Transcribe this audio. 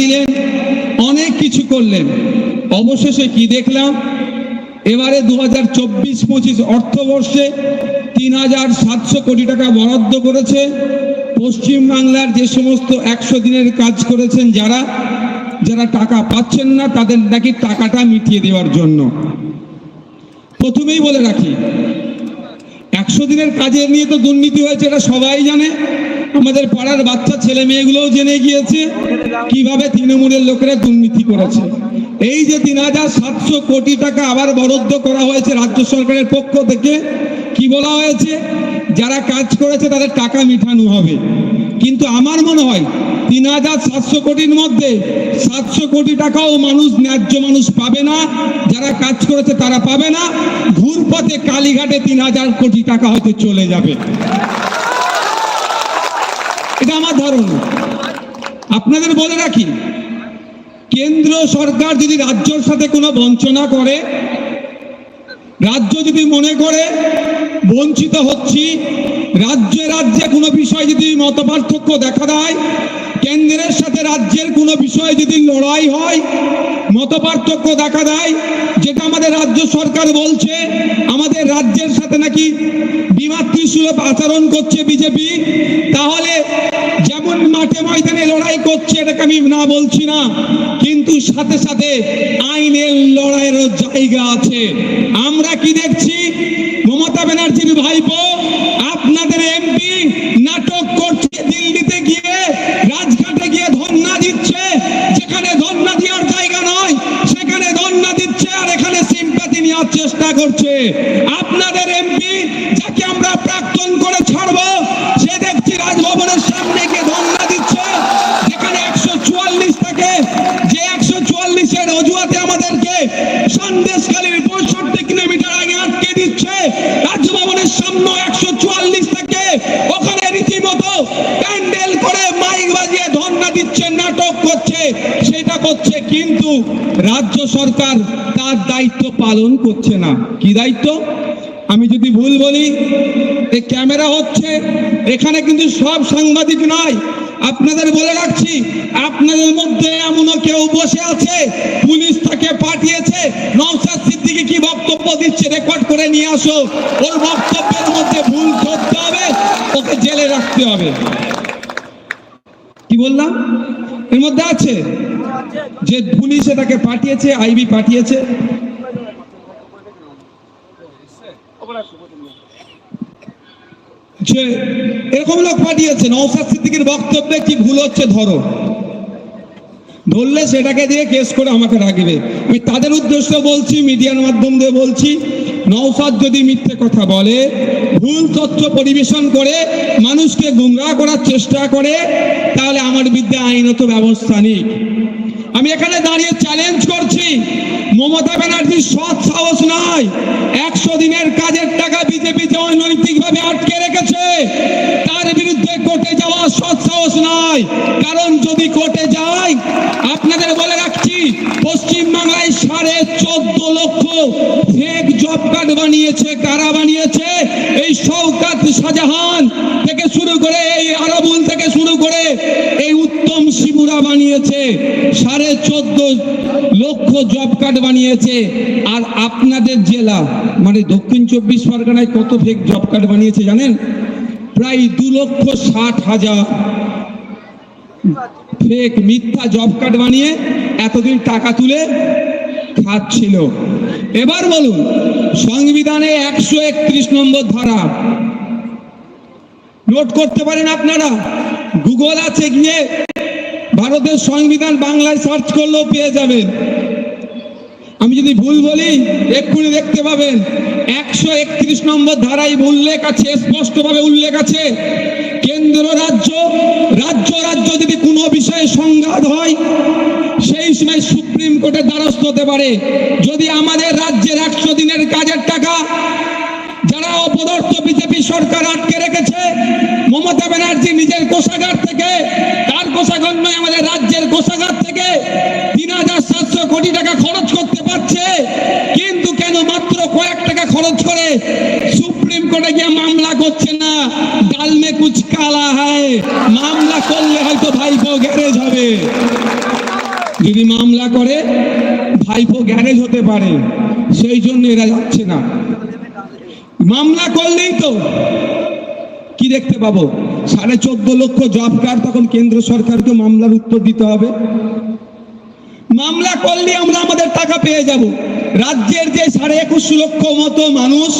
দিলেন, অনেক কিছু করলেন। অবশেষে কি দেখলাম? এবারে দু হাজার চব্বিশ পঁচিশ অর্থবর্ষে তিন হাজার সাতশো কোটি টাকা বরাদ্দ করেছে। পশ্চিমবাংলার যে সমস্ত একশো দিনের কাজ করেছেন যারা যারা টাকা পাচ্ছেন না, তাদের নাকি টাকাটা মিটিয়ে দেওয়ার জন্য। প্রথমেই বলে রাখি একশো দিনের কাজের নিয়ে তো দুর্নীতি হয়েছে, এটা সবাই জানে। আমাদের পাড়ার বাচ্চা, ছেলে মেয়েগুলোও জেনে গিয়েছে কীভাবে তৃণমূলের লোকেরা দুর্নীতি করেছে। এই যে তিন হাজার সাতশো কোটি টাকা আবার বরাদ্দ করা হয়েছে রাজ্য সরকারের পক্ষ থেকে, কি বলা হয়েছে? যারা কাজ করেছে তাদের টাকা মিঠানো হবে। কিন্তু আমার মনে হয় তিন হাজার সাতশো কোটির মধ্যে সাতশো কোটি টাকাও মানুষ, ন্যায্য মানুষ পাবে না। যারা কাজ করেছে তারা পাবে না। ঘুরপথে কালীঘাটে তিন হাজার কোটি টাকা হয়তো চলে যাবে। এটা আমার ধারণা। আপনাদের বলে রাখি, কেন্দ্র সরকার যদি রাজ্যর সাথে কোনো বঞ্চনা করে, রাজ্য যদি মনে করে, বঞ্চিত হচ্ছি, রাজ্যে রাজ্যে কোনো বিষয় যদি মতপার্থক্য দেখা দেয় কেন্দ্রের সাথে রাজ্যের কোনো বিষয়ে যদি লড়াই হয়, মতপার্থক্য দেখা দেয়, যেটা আমাদের রাজ্য সরকার বলছে, আমাদের রাজ্যের সাথে নাকি বিমাতৃসুলভ আচরণ করছে বিজেপি, তাহলে যেমন মাঠে ময়দানে লড়াই করছে, এটাকে আমি না বলছি না, কিন্তু সাথে সাথে আইনের লড়াইয়েরও জায়গা আছে। আমরা কি দেখছি? মমতা ব্যানার্জির ভাইপো করছে। আপনাদের এমপি যাকে আমরা প্রাক্তন করে ছাড়বো, সে দেখছি রাজভবনের সামনে গিয়ে ধর্ণা দিচ্ছে। যেখানে একশো চুয়াল্লিশ থাকে যে একশো চুয়াল্লিশের অজুহাতে আমাদেরকে সন্দেশখালীর পঁয়ষট্টি কিলোমিটার আগে আটকে দিচ্ছে। রাজভবনের সামনে একশো চুয়াল্লিশ থেকে ওখানে রীতিমতো প্যান্ডেল করে মাইক বাজিয়ে ধর্ণা দিচ্ছে নাটক করছে করছে কিন্তু রাজ্য সরকার তার দায়িত্ব পালন করছে না। কি দায়িত্ব? আমি যদি ভুল বলি এই ক্যামেরা হচ্ছে, এখানে কিন্তু সব সাংবাদিক নয়। আপনাদের বলে রাখছি, আপনাদের মধ্যে এমনও কেউ বসে আছে, পুলিশ তাকে পাঠিয়েছে, নওশাদ সিদ্দিকী কি বক্তব্য দিচ্ছে রেকর্ড করে নিয়ে আসো। ওর বক্তব্যের মধ্যে ভুল ধরতে হবে, ওকে জেলে রাখতে হবে। কি বললাম? এর মধ্যে আছে যে পুলিশে তাকে পাঠিয়েছে, আইবি পাঠিয়েছে। যে এরকম লোক পাঠিয়েছে নৌসাদ সিদ্দিকের বক্তব্যে কি ভুল হচ্ছে ধরো। ধরলে সেটাকে দিয়ে কেস করে আমাকে রাখবে। আমি তাদের উদ্দেশ্য বলছি, মিডিয়ার মাধ্যম দিয়ে বলছি নৌসাদ যদি মিথ্যে কথা বলে ভুল তথ্য পরিবেশন করে মানুষকে গুমরাহ করার চেষ্টা করে, তাহলে আমার বিদ্যা আইনত ব্যবস্থা নেই। আমি এখানে দাঁড়িয়ে চ্যালেঞ্জ করছি, মমতা ব্যানার্জির সৎ সাহস নয়, একশো দিনের কাজের টাকা বিজেপি যে অনৈতিকভাবে আটকে রেখেছে, তার বিরুদ্ধে কোর্টে যাওয়া সৎ সাহস নয়। কারণ যদি কোর্টে যায় আপনাদের বলে রাখছি, পশ্চিমবাংলায় সাড়ে চোদ্দ লক্ষ ফেক জব কার্ড বানিয়েছে, কারা বানিয়েছে? এই শওকাত শাহজাহান থেকে শুরু করে, এই আরাবুল থেকে শুরু করে, এই উত্তম শিবুরা বানিয়েছে, সাড়ে চোদ্দ লক্ষ জব কার্ড বানিয়েছে। আর আপনাদের জেলা মানে দক্ষিণ চব্বিশ পরগনায় কত ফেক জব কার্ড বানিয়েছে জানেন? প্রায় দু লক্ষ ষাট হাজার ফেক মিথ্যা জব কার্ড বানিয়ে এতদিন টাকা তুলে খাচ্ছিল। এবার বলুন সংবিধানে একশো একত্রিশ নম্বর ধারা। নোট করতে পারেন আপনারা? গুগল আছে গিয়ে ভারতের সংবিধান বাংলায় সার্চ করলেও পেয়ে যাবেন। আমি যদি ভুল বলি, এক্ষুনি দেখতে পাবেন। একশো একত্রিশ নম্বর ধারায় উল্লেখ আছে, স্পষ্টভাবে উল্লেখ আছে, কেন্দ্র রাজ্য রাজ্য রাজ্য যদি কোনো বিষয়ে সংঘাত হয় সময় সুপ্রিম কোর্টের দ্বারস্থ হতে পারে। যদি আমাদের রাজ্যের একশো দিনের কাজের টাকা যারা অপদার্থ বিজেপি সরকার আটকে রেখেছে, মমতা ব্যানার্জি নিজের কোষাগার থেকে, তার কোষাগার নয়, আমাদের রাজ্যের কোষাগার থেকে তিন হাজার সাতশো কোটি টাকা খরচ করতে পারছে। কিন্তু কেন মাত্র কয়েক টাকা খরচ করে সুপ্রিম কোর্টে গিয়ে মামলা করছে না? ডালমে কুচ কালা হয়। মামলা করলে হয়তো ভাইপো গ্যারেজ হবে। যদি মামলা করে, ভাইপো গ্যারেজ হতে পারে। সেই জন্য এরা যাচ্ছে না। মামলা করলেই তো কি দেখতে পাবো? সাড়ে চোদ্দ লক্ষ জব কার্ড তখন কেন্দ্র সরকারকে মামলার উত্তর দিতে হবে। মামলা করলে আমরা আমাদের টাকা পেয়ে যাব। রাজ্যের যে সাড়ে একুশ লক্ষ মতো মানুষ